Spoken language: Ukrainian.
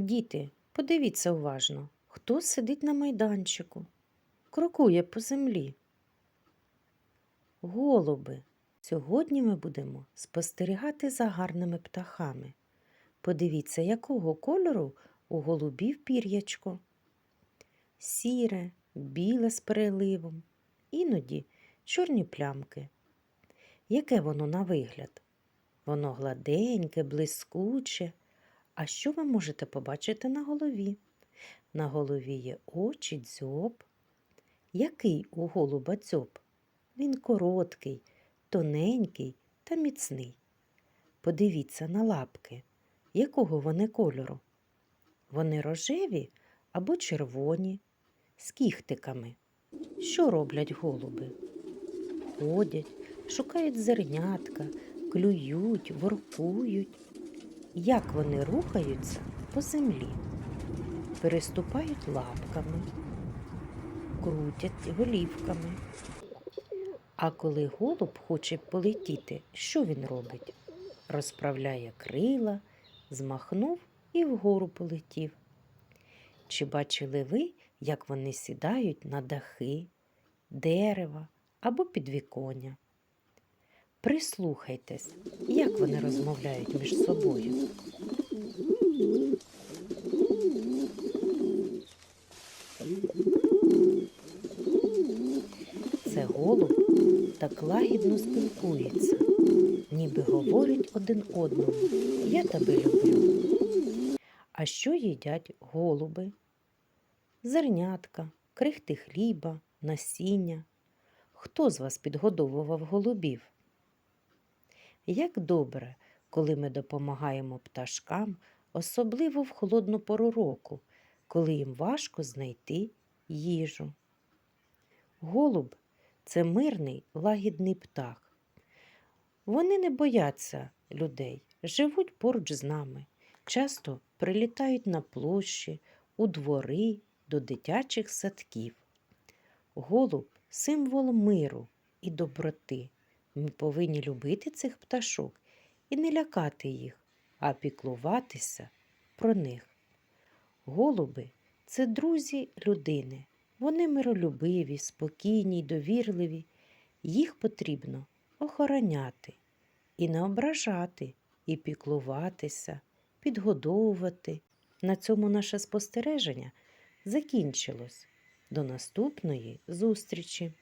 Діти, подивіться уважно, хто сидить на майданчику, крокує по землі. Голуби. Сьогодні ми будемо спостерігати за гарними птахами. Подивіться, якого кольору у голубів пір'ячко. Сіре, біле з переливом, іноді чорні плямки. Яке воно на вигляд? Воно гладеньке, блискуче. А що ви можете побачити на голові? На голові є очі, дзьоб. Який у голуба дзьоб? Він короткий, тоненький та міцний. Подивіться на лапки. Якого вони кольору? Вони рожеві або червоні, з кіхтиками. Що роблять голуби? Ходять, шукають зернятка, клюють, воркують. Як вони рухаються по землі? Переступають лапками, крутять голівками. А коли голуб хоче полетіти, що він робить? Розправляє крила, змахнув і вгору полетів. Чи бачили ви, як вони сідають на дахи, дерева або підвіконня? Прислухайтесь, як вони розмовляють між собою. Це голуб так лагідно спілкується, ніби говорить один одному Я тебе люблю. А що їдять голуби? Зернятка, крихти хліба, насіння. Хто з вас підгодовував голубів? Як добре, коли ми допомагаємо пташкам, особливо в холодну пору року, коли їм важко знайти їжу. Голуб це мирний, лагідний птах. Вони не бояться людей, живуть поруч з нами, часто прилітають на площі, у двори, до дитячих садків. Голуб символ миру і доброти. Ми повинні любити цих пташок і не лякати їх, а піклуватися про них. Голуби це друзі людини. Вони миролюбиві, спокійні й довірливі. Їх потрібно охороняти і не ображати, і піклуватися, підгодовувати. На цьому наше спостереження закінчилось. До наступної зустрічі!